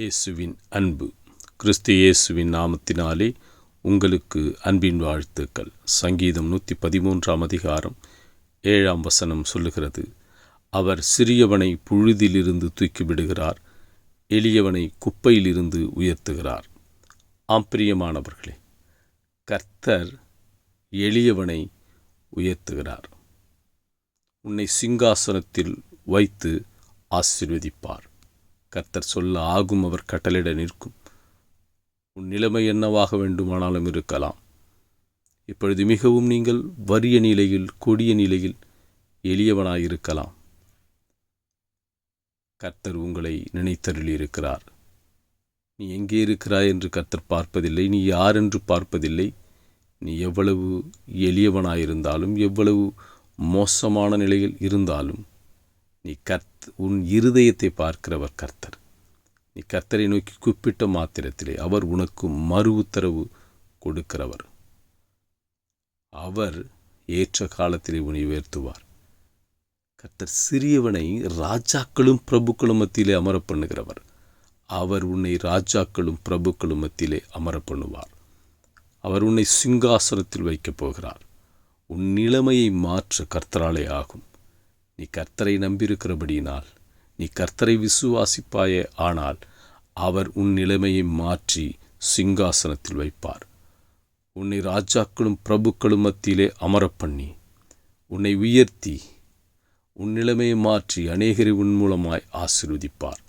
இயேசுவின் அன்பு. கிறிஸ்து இயேசுவின் நாமத்தினாலே உங்களுக்கு அன்பின் வாழ்த்துக்கள். சங்கீதம் நூற்றி பதிமூன்றாம் அதிகாரம் ஏழாம் வசனம் சொல்லுகிறது. அவர் சிறியவனை புழுதிலிருந்து தூக்கிவிடுகிறார் எளியவனை குப்பையிலிருந்து உயர்த்துகிறார். ஆம்பிரியமானவர்களே கர்த்தர் எளியவனை உயர்த்துகிறார். உன்னை சிங்காசனத்தில் வைத்து ஆசீர்வதிப்பார். கர்த்தர் சொல்ல ஆகும் அவர் கட்டளிட நிற்கும். உன் நிலைமை என்னவாக வேண்டுமானாலும் இருக்கலாம். இப்பொழுது மிகவும் நீங்கள் வறிய நிலையில் கொடிய நிலையில் எளியவனாயிருக்கலாம். கர்த்தர் உங்களை நினைத்தருளியிருக்கிறார். நீ எங்கே இருக்கிறாய் என்று கர்த்தர் பார்ப்பதில்லை நீ யார் என்று பார்ப்பதில்லை. நீ எவ்வளவு எளியவனாயிருந்தாலும் எவ்வளவு மோசமான நிலையில் இருந்தாலும் நீ கர்த் உன் இருதயத்தை பார்க்கிறவர் கர்த்தர். நீ கர்த்தரை நோக்கி கூப்பிட்ட மாத்திரத்திலே அவர் உனக்கு மறு உத்தரவு கொடுக்கிறவர். அவர் ஏற்ற காலத்திலே உன்னை உயர்த்துவார். கர்த்தர் சிறியவனை ராஜாக்களும் பிரபுக்களும் மத்தியிலே அமர பண்ணுகிறவர் அவர் உன்னை ராஜாக்களும் பிரபுக்களும் மத்தியிலே அமர பண்ணுவார் அவர் உன்னை சிங்காசனத்தில் வைக்கப் போகிறார். உன் நிலைமையை மாற்ற கர்த்தராலே ஆகும். நீ கர்த்தரை நம்பியிருக்கிறபடியினால் நீ கர்த்தரை விசுவாசிப்பாயே ஆனால் அவர் உன் நிலைமையை மாற்றி சிங்காசனத்தில் வைப்பார். உன்னை ராஜாக்களும் பிரபுக்களும் மத்தியிலே அமரப் பண்ணி உன்னை உயர்த்தி உன் நிலைமையை மாற்றி அநேகரை உன் மூலமாய் ஆசீர்வதிப்பார்.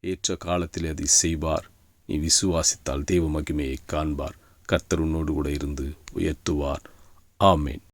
ஏற்ற காலத்தில் அதை செய்வார். நீ விசுவாசித்தால் தெய்வ மகிமையை காண்பார். கர்த்தர் உன்னோடு கூட இருந்து உயர்த்துவார். ஆமேன்.